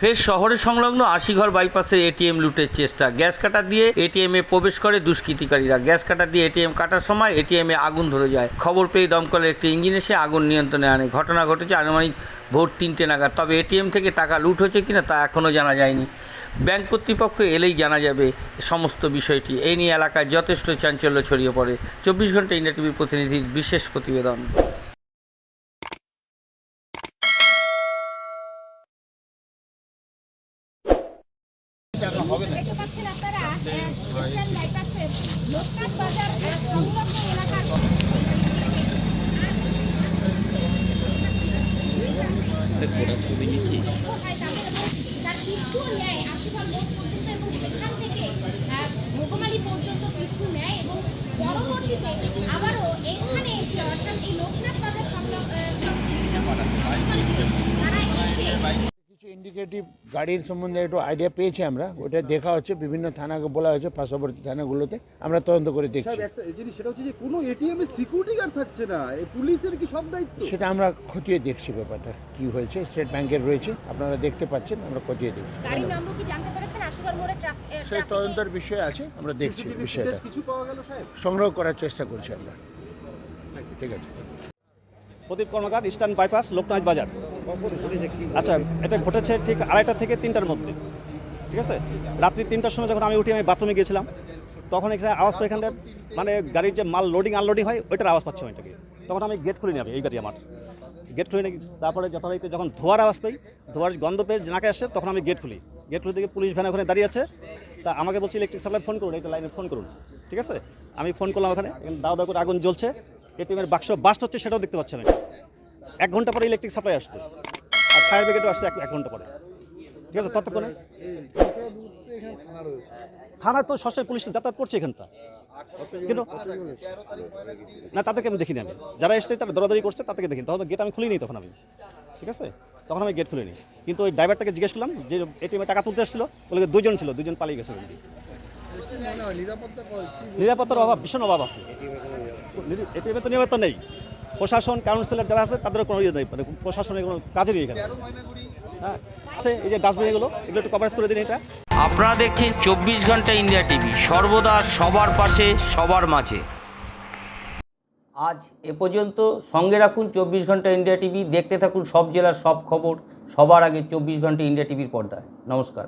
ফের শহরের সংলগ্ন আশিঘর বাইপাসে এটিএম লুটের চেষ্টা। গ্যাস কাটার দিয়ে এটিএম এ প্রবেশ করে দুষ্কৃতিকারীরা। গ্যাস কাটার দিয়ে এটিএম কাটার সময় এটিএম আগুন ধরে যায়। খবর পেয়ে দমকলের একটি ইঞ্জিন এসে আগুন নিয়ন্ত্রণে আনে। ঘটনা ঘটেছে আনুমানিক ভোর তিনটে নাগাদ। তবে এটিএম থেকে টাকা লুট হয়েছে কিনা তা এখনও জানা যায়নি। ব্যাংক কর্তৃপক্ষ এলেই জানা যাবে সমস্ত বিষয়টি। এই নিয়ে এলাকায় যথেষ্ট চাঞ্চল্য ছড়িয়ে পড়ে। চব্বিশ ঘণ্টা ইন্ডিয়া টিভির প্রতিনিধির বিশেষ প্রতিবেদন। দেখতে পাচ্ছেন আপনারা ইস্টার্ন বাইপাসের লোকনাথ বাজার সংলগ্ন এলাকার তার পিছু নেয় মোড় পর্যন্ত এবং সেখান থেকে ভোগমালি পর্যন্ত পিছু নেয় এবং পরবর্তীতে আবারও এখানে এসে অর্থাৎ এই লোকনাথ বাজার সংলগ্ন ইন্ডিকেটিভ গাড়ির সম্বন্ধে একটু আইডিয়া পেয়েছি আমরা। ওটা দেখা হচ্ছে বিভিন্ন থানাকে বলা হয়েছে পার্শ্ববর্তী থানাগুলোতে। আমরা তদন্ত করে দেখছি। একটা জিনিস সেটা হচ্ছে যে কোনো এটিএম এ সিকিউরিটি গার্ড থাকছে না। এই পুলিশের কি সব দায়িত্ব? সেটা আমরা খতিয়ে দেখছি ব্যাপারটা কি হয়েছে। স্টেট ব্যাংকের রয়েছে আপনারা দেখতে পাচ্ছেন আমরা খতিয়ে দেখছি। গাড়ির নম্বর কি জানতে পেরেছেন? আশুগড় মোড়ে ট্রাফিক সেই তদন্তের বিষয় আছে আমরা দেখছি বিষয়টা। কিছু পাওয়া গেল সাহেব? সংগ্রহ করার চেষ্টা করছি আমরা। ঠিক আছে। Pradip Karmakar eastern bypass Loknath Bazar. আচ্ছা এটা ঘটেছে ঠিক আড়াইটা থেকে তিনটার মধ্যে, ঠিক আছে? রাত্রি তিনটার সময় যখন আমি উঠে আমি বাথরুমে গিয়েছিলাম, তখন এখানে আওয়াজ পাই এখানটা মানে গাড়ির যে মাল লোডিং আনলোডিং হয়, ওইটার আওয়াজ পাচ্ছি ওইটাকে তখন আমি গেট খুলে নিয়ে এই গাড়ি আমার। গেট খুলে নিয়ে তারপরে যথারীতি যখন ধোয়ার আওয়াজ পাই, ধোয়ার গন্ধ পেয়ে নাকে আসে, তখন আমি গেট খুলি। গেট খুলে দেখি পুলিশ ভ্যান ওখানে দাঁড়িয়ে আছে। তা আমাকে বলছে ইলেকট্রিক সাপ্লাই ফোন করুন একটা লাইনে ফোন করুন। ঠিক আছে? আমি ফোন করলাম ওখানে দাও দাও করে আগুন জ্বলছে। এটিএমের বাক্স বাস্ট হচ্ছে সেটাও দেখতে পাচ্ছি আমি এক ঘণ্টা পরে ইলেকট্রিক সাপ্লাই আসছে। আর ফায়ার ব্রিগেডও আসছে এক এক ঘণ্টা পরে। ঠিক আছে ততক্ষণে? থানায় তো সবসময় পুলিশ যাতায়াত করছে এখানটা। কিন্তু না তাদেরকে আমি দেখিনি আমি। যারা এসছে তারা দৌড়াদৌড়ি করছে তাদেরকে দেখিনি। তখন গেট আমি খুলিনি তখন আমি। ঠিক আছে? তখন আমি গেট খুলিনি। কিন্তু ওই ড্রাইভারটাকে জিজ্ঞেস করলাম যে এটিএমে টাকা তুলতে এসেছিল? বলে দুজন ছিল দুজন পালিয়ে গেছে। নিরাপত্তার অভাব ভীষণ অভাব আছে। এটিএমে তো নিরাপত্তা নেই। প্রশাসন কাউন্সিলর যারা আছে তাদেরও কোনো ইয়ে নেই। মানে প্রশাসনের কোনো কাজের নেই এখানে। হ্যাঁ আছে এই যে ডাস্টবিন এগুলো এগুলো একটু কভারেজ করে দিন এটা। আপনারা দেখছেন চব্বিশ ঘণ্টা ইন্ডিয়া টিভি সর্বদা সবার পাশে সবার মাঝে। আজ এ পর্যন্ত সঙ্গে রাখুন চব্বিশ ঘণ্টা ইন্ডিয়া টিভি দেখতে থাকুন সব জেলার সব খবর সবার আগে চব্বিশ ঘণ্টা ইন্ডিয়া টিভির পর্দায়। নমস্কার।